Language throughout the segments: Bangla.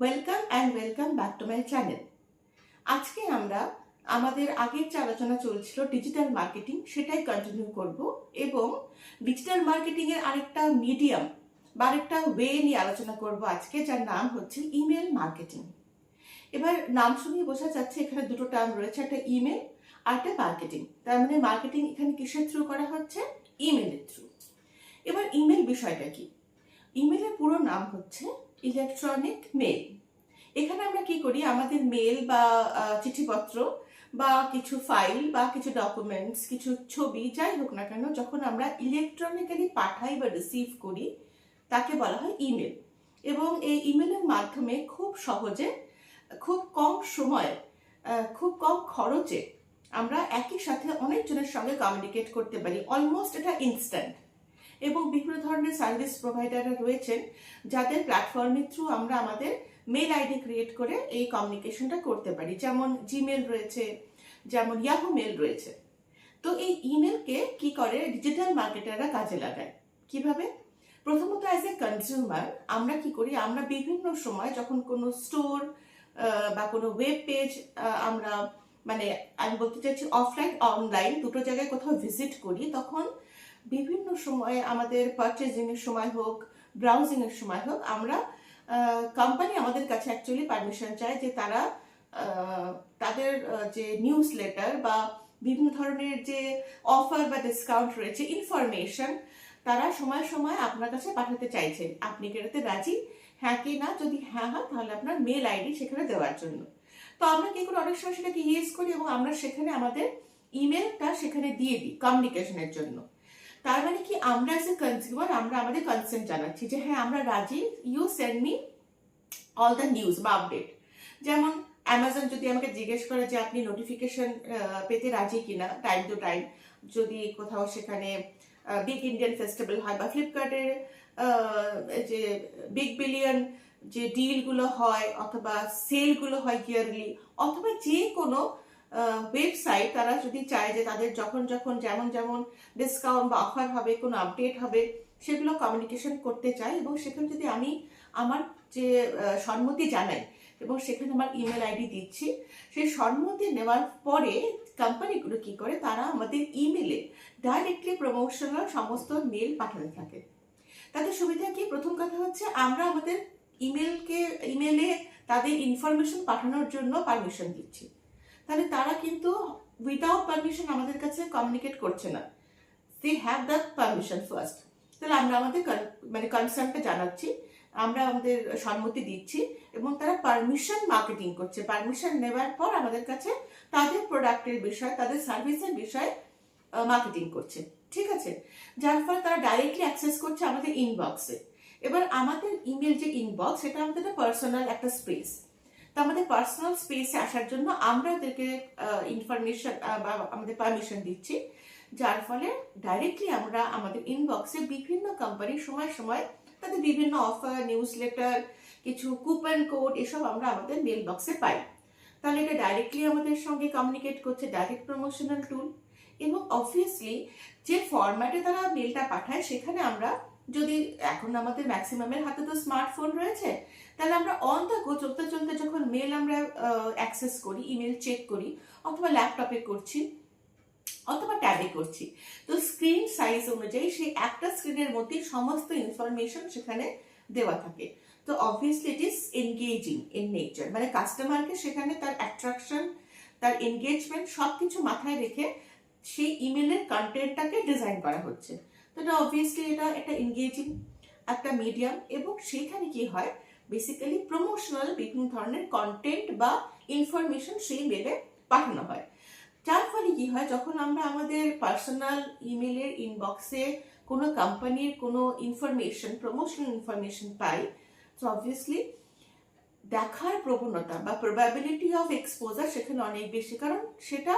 Welcome and welcome back to my channel আজকে আমরা আমাদের আগের যে আলোচনা চলছিল ডিজিটাল মার্কেটিং সেটাই কন্টিনিউ করব এবং ডিজিটাল মার্কেটিং এর আরেকটা মিডিয়াম বা আরেকটা ওয়ে নিয়ে আলোচনা করব আজকে, যার নাম হচ্ছে ইমেল মার্কেটিং এবার নাম শুনেই বোঝা যাচ্ছে এখানে দুটো টার্ম রয়েছে, একটা ইমেল আর একটা মার্কেটিং তার মানে মার্কেটিং এখানে কিসের থ্রু করা হচ্ছে? ইমেলের থ্রু এবার ইমেল বিষয়টা কি? ইমেলের পুরো নাম হচ্ছে ইলেকট্রনিক মেল এখানে আমরা কি করি? আমাদের মেল বা চিঠিপত্র বা কিছু ফাইল বা কিছু ডকুমেন্টস কিছু ছবি, যাই হোক না কেন, যখন আমরা ইলেকট্রনিক্যালি পাঠাই বা রিসিভ করি, তাকে বলা হয় ইমেল এবং এই ইমেলের মাধ্যমে খুব সহজে, খুব কম সময়ে খুব কম খরচে আমরা একই সাথে অনেকজনের সঙ্গে কমিউনিকেট করতে পারি অলমোস্ট এটা ইনস্ট্যান্ট এবং বিভিন্ন ধরনের সার্ভিস প্রোভাইডাররা রয়েছেন, যাদের প্ল্যাটফর্মের থ্রু আমরা আমাদের মেল আইডি ক্রিয়েট করে এই কমিউনিকেশনটা করতে পারি। যেমন জিমেল রয়েছে, যেমন ইয়াহু মেল রয়েছে। তো এই ইমেলকে কি করে? ডিজিটাল মার্কেটাররা কাজে লাগায়। কীভাবে? প্রথমত অ্যাজ এ কনজিউমার আমরা কি করি? আমরা বিভিন্ন সময় যখন কোনো স্টোর বা কোনো ওয়েব পেজ আমরা মানে আমি বলতে চাইছি অফলাইন অনলাইন দুটো জায়গায় কোথাও ভিজিট করি, তখন বিভিন্ন সময়ে আমাদের পারচেজিং এর সময় হোক ব্রাউজিং এর সময় হোক, আমরা কোম্পানি আমাদের কাছে অ্যাকচুয়ালি পারমিশন চায় যে তারা তাদের যে নিউজ লেটার বা বিভিন্ন ধরনের যে অফার বা ডিসকাউন্ট রয়েছে ইনফরমেশন তারা সময় সময় আপনার কাছে পাঠাতে চাইছে। আপনি কি এটাতে রাজি? হ্যাঁ কি না? যদি হ্যাঁ হয়, তাহলে আপনার মেল আইডি সেখানে দেওয়ার জন্য। তো আমরা কি করি অনেক সময় সেটাকে ইউজ করি এবং আমরা সেখানে আমাদের ইমেলটা সেখানে দিয়ে দিই কমিউনিকেশনের জন্য। তার মানে কি আমরা এজ এ কনজিউমার আমরা আমাদের কনসেন্ট জানাচ্ছি যে হ্যাঁ আমরা রাজি you send me all the news বা আপডেট যেমন অ্যামাজন যদি আমাকে জিজ্ঞেস করে যে আপনি নোটিফিকেশন পেতে রাজি কিনা টাইম টু টাইম যদি কোথাও সেখানে বিগ ইন্ডিয়ান ফেস্টিভ্যাল হয় বা ফ্লিপকার্টের যে বিগ বিলিয়ন যে ডিলগুলো হয় অথবা সেলগুলো হয় ইয়ারলি অথবা যে কোনো ওয়েবসাইট তারা যদি চায় যে তাদের যখন যখন যেমন যেমন ডিসকাউন্ট বা অফার হবে, কোনো আপডেট হবে, সেগুলো কমিউনিকেশন করতে চাই এবং সেখানে যদি আমি আমার যে সম্মতি জানাই এবং সেখানে আমার ইমেল আইডি দিচ্ছি। সেই সম্মতি নেওয়ার পরে কোম্পানিগুলো কি করে? তারা আমাদের ইমেলে ডাইরেক্টলি প্রমোশনাল সমস্ত মেল পাঠাতে থাকে। তাদের সুবিধা কি? প্রথম কথা হচ্ছে আমরা আমাদের ইমেলকে ইমেলে তাদের ইনফরমেশন পাঠানোর জন্য পারমিশন দিচ্ছি। তাহলে তারা কিন্তু উইদাউট পারমিশন আমাদের কাছে কমিউনিকেট করছে না। They have the permission first তাহলে আমরা আমাদের মানে কনসার্নটা জানাচ্ছি, আমরা আমাদের সম্মতি দিচ্ছি এবং তারা পারমিশন মার্কেটিং করছে। পারমিশন নেওয়ার পর আমাদের কাছে তাদের প্রোডাক্টের বিষয়, তাদের সার্ভিসের বিষয়ে মার্কেটিং করছে। ঠিক আছে? যার ফলে তারা ডাইরেক্টলি অ্যাক্সেস করছে আমাদের ইনবক্সে এবার আমাদের ইমেল যে ইনবক্স সেটা আমাদের পার্সোনাল একটা স্পেস তো আমাদের পার্সোনাল স্পেসে আসার জন্য আমরা ওদেরকে ইনফরমেশন বা আমাদের পারমিশন দিচ্ছি। যার ফলে ডাইরেক্টলি আমরা আমাদের ইনবক্সে বিভিন্ন কোম্পানি সময় সময় তাদের বিভিন্ন অফার নিউজ লেটার কিছু কুপন কোড এসব আমরা আমাদের মেল বক্সে পাই। তাহলে এটা ডাইরেক্টলি আমাদের সঙ্গে কমিউনিকেট করছে ডাইরেক্ট প্রমোশনাল টুল এবং অবভিয়াসলি যে ফরম্যাটে তারা মেলটা পাঠায় সেখানে আমরা যদি এখন আমাদের ম্যাক্সিমামের হাতে তো স্মার্টফোন রয়েছে, তাহলে আমরা অন গো চলতে চলতে যখন মেল আমরা অ্যাক্সেস করি ইমেল চেক করি, অথবা ল্যাপটপে করছি, অথবা ট্যাবে করছি, তো স্ক্রিন সাইজ অনুযায়ী সেই একটা স্ক্রিনের মধ্যেই সমস্ত ইনফরমেশন সেখানে দেওয়া থাকে। তো obviously it is engaging in nature মানে কাস্টমারকে সেখানে তার অ্যাট্রাকশন তার এনগেজমেন্ট সব কিছু মাথায় রেখে সেই ইমেলের কন্টেন্টটাকে ডিজাইন করা হচ্ছে। তো এটা অবভিয়াসলি এটা একটা এনগেজিং একটা মিডিয়াম এবং সেখানে কি হয়? বেসিক্যালি প্রমোশনাল বিভিন্ন ধরনের কন্টেন্ট বা ইনফরমেশন সেই মেলে পাঠানো হয়। যার ফলে কি হয়? যখন আমরা আমাদের পার্সোনাল ইমেলের ইনবক্সে কোনো কোম্পানির কোনো ইনফরমেশন প্রমোশনাল ইনফরমেশন পাই, তো অবভিয়াসলি দেখার প্রবণতা বা প্রবাবিলিটি অফ এক্সপোজার সেখানে অনেক বেশি। কারণ সেটা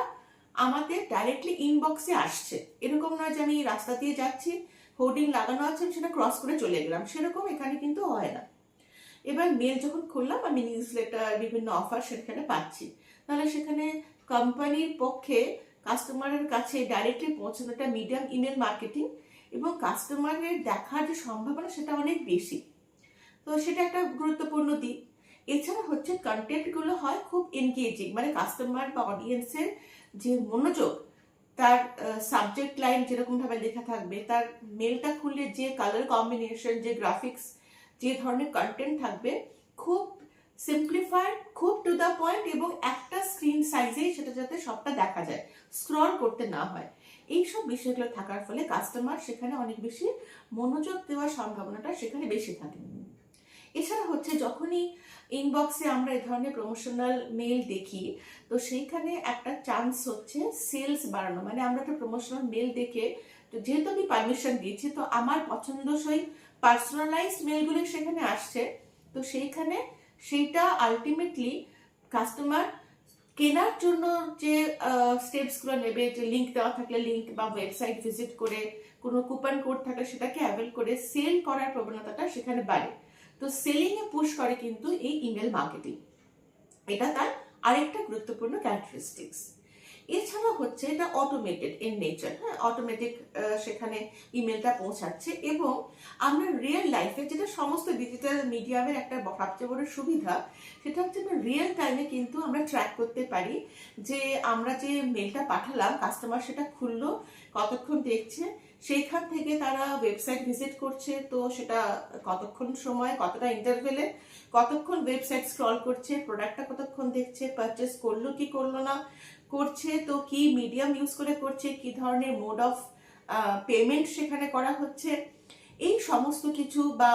আমাদের ডাইরেক্টলি ইনবক্সে আসছে। এরকম নয় যে আমি রাস্তা দিয়ে যাচ্ছি হোর্ডিং লাগানো আছে, আমি সেটা ক্রস করে চলে গেলাম। সেরকম এখানে কিন্তু হয় না। এবার মেল যখন খুললাম, আমি নিউজ লেটার বিভিন্ন অফার সেখানে পাচ্ছি। তাহলে সেখানে কোম্পানির পক্ষে কাস্টমারের কাছে ডাইরেক্টলি পৌঁছানোটা মিডিয়াম ইমেল মার্কেটিং এবং কাস্টমারের দেখার যে সম্ভাবনা, সেটা অনেক বেশি। তো সেটা একটা গুরুত্বপূর্ণ দিক। এছাড়া হচ্ছে কন্টেন্টগুলো হয় খুব এনগেজিং মানে কাস্টমার বা অডিয়েন্সের যে মনোযোগ, তার সাবজেক্ট লাইন যেরকমভাবে লেখা থাকবে, তার মেলটা খুললে যে কালার কম্বিনেশন যে গ্রাফিক্স যে ধরনের কন্টেন্ট থাকবে, খুব সিম্পলিফাইড খুব টু দ্য পয়েন্ট এবং একটা স্ক্রিন সাইজেই সেটা যাতে সবটা দেখা যায় স্ক্রল করতে না হয়। এইসব বিষয়গুলো থাকার ফলে কাস্টমার সেখানে অনেক বেশি মনোযোগ দেওয়ার সম্ভাবনাটা সেখানে বেশি থাকে। এছাড়া হচ্ছে যখনই ইনবক্সে আমরা এ ধরনের প্রমোশনাল মেল দেখি, তো সেইখানে একটা চান্স হচ্ছে সেলস বাড়ানো। মানে আমরা একটা প্রমোশনাল মেল দেখে তো যেহেতু আমি পারমিশন দিয়েছি, তো আমার পছন্দসই পার্সোনালাইজ মেলগুলি সেখানে আসছে। তো সেইখানে সেইটা আলটিমেটলি কাস্টমার কেনার জন্য যে স্টেপসগুলো নেবে, যে লিঙ্ক দেওয়া থাকলে লিঙ্ক বা ওয়েবসাইট ভিজিট করে, কোনো কুপন কোড থাকলে সেটাকে অ্যাভেল করে সেল করার প্রবণতাটা সেখানে বাড়ে। তো সেলিং এ পুশ করে কিন্তু এই ইমেল মার্কেটিং এটা তার আরেকটা গুরুত্বপূর্ণ ক্যারেক্টারিস্টিক্স এছাড়া হচ্ছে এটা অটোমেটেড ইন নেচার হ্যাঁ? অটোমেটিক সেখানে ইমেলটা পৌঁছাচ্ছে এবং আমরা রিয়েল লাইফে যেটা সমস্ত ডিজিটাল মিডিয়ামের একটা সবচেয়ে বড় সুবিধা, সেটা হচ্ছে আমরা রিয়েল টাইমে কিন্তু আমরা ট্র্যাক করতে পারি যে আমরা যে মেলটা পাঠালাম কাস্টমার সেটা খুললো, কতক্ষণ দেখছে সেইখান থেকে তারা ওয়েবসাইট ভিজিট করছে। তো সেটা কতক্ষণ সময়, কতটা ইন্টারভেলে কতক্ষণ ওয়েবসাইট স্ক্রল করছে প্রোডাক্টটা কতক্ষণ দেখছে পারচেস করল কি করল না, করছে, তো কি মিডিয়াম ইউজ করে করছে, কি ধরনের মোড অফ পেমেন্ট সেখানে করা হচ্ছে, এই সমস্ত কিছু বা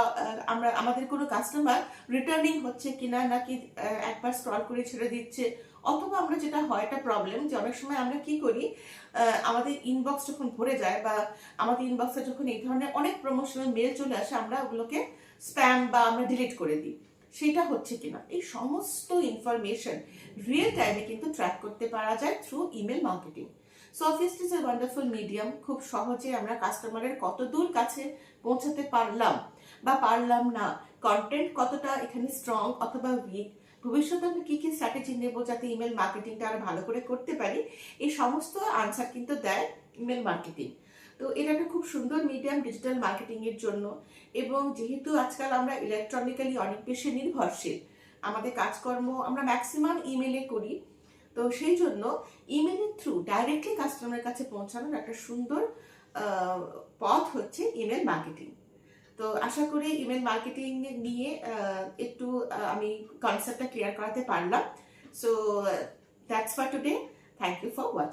আমরা, আমাদের কোনো কাস্টমার রিটার্নিং হচ্ছে কিনা নাকি একবার স্ক্রল করে ছেড়ে দিচ্ছে অথবা আমরা যেটা হয়, একটা প্রবলেম যে অনেক সময় আমরা কি করি আমাদের ইনবক্স যখন ভরে যায় বা আমাদের ইনবক্সে যখন এই ধরনের অনেক প্রমোশনাল মেল চলে আসে, আমরা ওগুলোকে স্প্যাম বা আমরা ডিলিট করে দিই। সেটা হচ্ছে কিনা? এই সমস্ত ইনফরমেশন রিয়েল টাইমে কিন্তু ট্র্যাক করতে পারা যায় through email marketing so office is a wonderful medium খুব সহজে আমরা কাস্টমারের কত দূর কাছে পৌঁছাতে পারলাম বা পারলাম না। কন্টেন্ট কতটা এখানে স্ট্রং অথবা উইক ভবিষ্যতে আমি কি কি স্ট্র্যাটেজি নেব যাতে ইমেল মার্কেটিংটা আরও ভালো করে করতে পারি, এই সমস্ত আনসার কিন্তু দেয় ইমেল মার্কেটিং তো এটা একটা খুব সুন্দর মিডিয়াম ডিজিটাল মার্কেটিং এর জন্য এবং যেহেতু আজকাল আমরা ইলেকট্রনিক্যালি অনেক বেশি নির্ভরশীল, আমাদের কাজকর্ম আমরা ম্যাক্সিমাম ইমেলে করি, তো সেই জন্য ইমেলের থ্রু ডাইরেক্টলি কাস্টমারের কাছে পৌঁছানোর একটা সুন্দর পথ হচ্ছে ইমেল মার্কেটিং তো আশা করি ইমেল মার্কেটিং নিয়ে একটু আমি কনসেপ্টটা ক্লিয়ার করাতে পারলাম। So that's for today thank you for watching